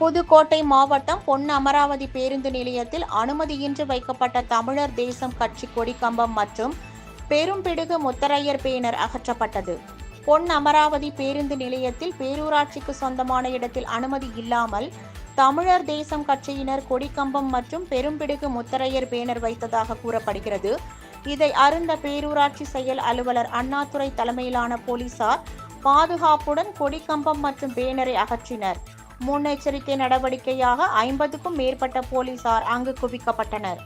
புதுக்கோட்டை மாவட்டம் பொன் அமராவதி பேருந்து நிலையத்தில் அனுமதியின்றி வைக்கப்பட்ட தமிழர் தேசம் கட்சி கொடிக்கம்பம் மற்றும் பெரும்பிடுகு முத்தரையர் பேனர் அகற்றப்பட்டது. பொன் அமராவதி பேருந்து நிலையத்தில் பேரூராட்சிக்கு சொந்தமான இடத்தில் அனுமதி இல்லாமல் தமிழர் தேசம் கட்சியினர் கொடிக்கம்பம் மற்றும் பெரும்பிடுகு முத்தரையர் பேனர் வைத்ததாக கூறப்படுகிறது. இதை அறிந்த பேரூராட்சி செயல் அலுவலர் அண்ணாதுரை தலைமையிலான போலீசார் பாதுகாப்புடன் கொடிக்கம்பம் மற்றும் பேனரை அகற்றினர். முன்னெச்சரிக்கை நடவடிக்கையாக ஐம்பதுக்கும் மேற்பட்ட போலீசார் அங்கு குவிக்கப்பட்டனர்.